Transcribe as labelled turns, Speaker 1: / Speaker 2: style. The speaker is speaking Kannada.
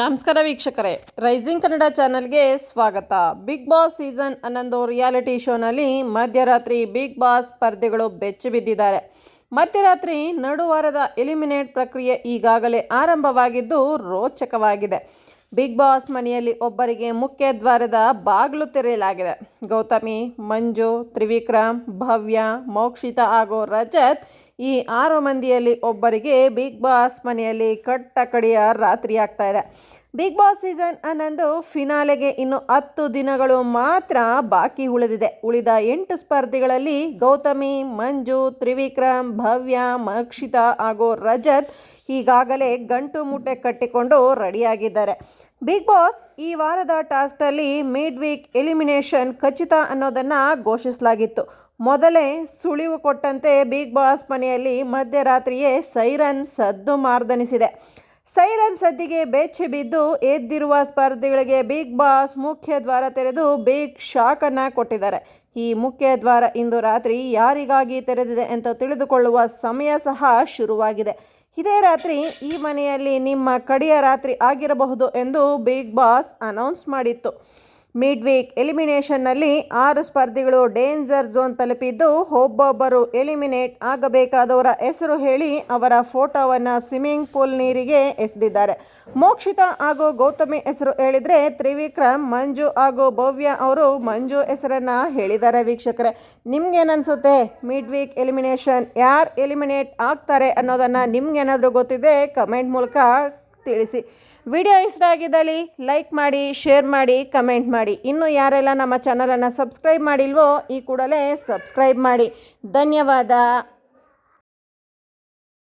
Speaker 1: ನಮಸ್ಕಾರ ವೀಕ್ಷಕರೇ. ರೈಸಿಂಗ್ ಕನ್ನಡ ಚಾನಲ್ಗೆ ಸ್ವಾಗತ. ಬಿಗ್ ಬಾಸ್ ಸೀಸನ್ ಹನ್ನೊಂದು ರಿಯಾಲಿಟಿ ಶೋನಲ್ಲಿ ಮಧ್ಯರಾತ್ರಿ ಬಿಗ್ ಬಾಸ್ ಸ್ಪರ್ಧೆಗಳು ಬೆಚ್ಚಿ ಬಿದ್ದಿದ್ದಾರೆ. ಮಧ್ಯರಾತ್ರಿ ನಡುವಾರದ ಎಲಿಮಿನೇಟ್ ಪ್ರಕ್ರಿಯೆ ಈಗಾಗಲೇ ಆರಂಭವಾಗಿದ್ದು ರೋಚಕವಾಗಿದೆ. ಬಿಗ್ ಬಾಸ್ ಮನೆಯಲ್ಲಿ ಒಬ್ಬರಿಗೆ ಮುಖ್ಯ ದ್ವಾರದ ಬಾಗಿಲು ತೆರೆಯಲಾಗಿದೆ. ಗೌತಮಿ, ಮಂಜು, ತ್ರಿವಿಕ್ರಮ್, ಭವ್ಯ, ಮೋಕ್ಷಿತಾ ಹಾಗೂ ರಜತ್ ಈ ಆರು ಮಂದಿಯಲ್ಲಿ ಒಬ್ಬರಿಗೆ ಬಿಗ್ ಬಾಸ್ ಮನೆಯಲ್ಲಿ ಕಟ್ಟ ಕಡಿಯ ರಾತ್ರಿ ಆಗ್ತಾ ಇದೆ. ಬಿಗ್ ಬಾಸ್ ಸೀಸನ್ ಹನ್ನೊಂದು ಫಿನಾಲೆಗೆ ಇನ್ನು ಹತ್ತು ದಿನಗಳು ಮಾತ್ರ ಬಾಕಿ ಉಳಿದಿದೆ. ಉಳಿದ ಎಂಟು ಸ್ಪರ್ಧಿಗಳಲ್ಲಿ ಗೌತಮಿ, ಮಂಜು, ತ್ರಿವಿಕ್ರಮ್, ಭವ್ಯ, ಮಕ್ಷಿತಾ ಹಾಗೂ ರಜತ್ ಈಗಾಗಲೇ ಗಂಟು ಮೂಟೆ ಕಟ್ಟಿಕೊಂಡು ರೆಡಿಯಾಗಿದ್ದಾರೆ. ಬಿಗ್ ಬಾಸ್ ಈ ವಾರದ ಟಾಸ್ಟಲ್ಲಿ ಮಿಡ್ ವೀಕ್ ಎಲಿಮಿನೇಷನ್ ಖಚಿತ ಅನ್ನೋದನ್ನು ಘೋಷಿಸಲಾಗಿತ್ತು. ಮೊದಲೇ ಸುಳಿವು ಕೊಟ್ಟಂತೆ ಬಿಗ್ ಬಾಸ್ ಮನೆಯಲ್ಲಿ ಮಧ್ಯರಾತ್ರಿಯೇ ಸೈರನ್ ಸದ್ದು ಮಾರ್ದನಿಸಿದೆ. ಸೈರನ್ ಸದ್ದಿಗೆ ಬೆಚ್ಚಿ ಬಿದ್ದು ಎದ್ದಿರುವ ಸ್ಪರ್ಧಿಗಳಿಗೆ ಬಿಗ್ ಬಾಸ್ ಮುಖ್ಯ ದ್ವಾರ ತೆರೆದು ಬಿಗ್ ಶಾಕ್ ಅನ್ನ ಕೊಟ್ಟಿದ್ದಾರೆ. ಈ ಮುಖ್ಯ ದ್ವಾರ ಇಂದು ರಾತ್ರಿ ಯಾರಿಗಾಗಿ ತೆರೆದಿದೆ ಅಂತ ತಿಳಿದುಕೊಳ್ಳುವ ಸಮಯ ಸಹ ಶುರುವಾಗಿದೆ. ಇದೇ ರಾತ್ರಿ ಈ ಮನೆಯಲ್ಲಿ ನಿಮ್ಮ ಕಡೆಯ ರಾತ್ರಿ ಆಗಿರಬಹುದು ಎಂದು ಬಿಗ್ ಬಾಸ್ ಅನೌನ್ಸ್ ಮಾಡಿತ್ತು. ಮಿಡ್ ವೀಕ್ ಎಲಿಮಿನೇಷನ್ನಲ್ಲಿ ಆರು ಸ್ಪರ್ಧಿಗಳು ಡೇಂಜರ್ ಝೋನ್ ತಲುಪಿದ್ದು ಒಬ್ಬೊಬ್ಬರು ಎಲಿಮಿನೇಟ್ ಆಗಬೇಕಾದವರ ಹೆಸರು ಹೇಳಿ ಅವರ ಫೋಟೋವನ್ನು ಸ್ವಿಮ್ಮಿಂಗ್ ಪೂಲ್ ನೀರಿಗೆ ಎಸೆದಿದ್ದಾರೆ. ಮೋಕ್ಷಿತಾ ಹಾಗೂ ಗೌತಮಿ ಹೆಸರು ಹೇಳಿದರೆ ತ್ರಿವಿಕ್ರಮ್, ಮಂಜು ಹಾಗೂ ಭವ್ಯ ಅವರು ಮಂಜು ಹೆಸರನ್ನು ಹೇಳಿದ್ದಾರೆ ವೀಕ್ಷಕರೇ. ನಿಮ್ಗೇನನ್ಸುತ್ತೆ? ಮಿಡ್ ವೀಕ್ ಎಲಿಮಿನೇಷನ್ ಯಾರು ಎಲಿಮಿನೇಟ್ ಆಗ್ತಾರೆ ಅನ್ನೋದನ್ನು ನಿಮ್ಗೇನಾದರೂ ಗೊತ್ತಿದೆ ಕಮೆಂಟ್ ಮೂಲಕ ತಿಳಿಸಿ. ವಿಡಿಯೋ ಇಷ್ಟ ಆಗಿದ್ದಲ್ಲಿ ಲೈಕ್ ಮಾಡಿ, ಶೇರ್ ಮಾಡಿ, ಕಮೆಂಟ್ ಮಾಡಿ. ಇನ್ನು ಯಾರೆಲ್ಲ ನಮ್ಮ ಚಾನಲನ್ನು ಸಬ್ಸ್ಕ್ರೈಬ್ ಮಾಡಿಲ್ವೋ, ಈ ಕೂಡಲೇ ಸಬ್ಸ್ಕ್ರೈಬ್ ಮಾಡಿ. ಧನ್ಯವಾದ.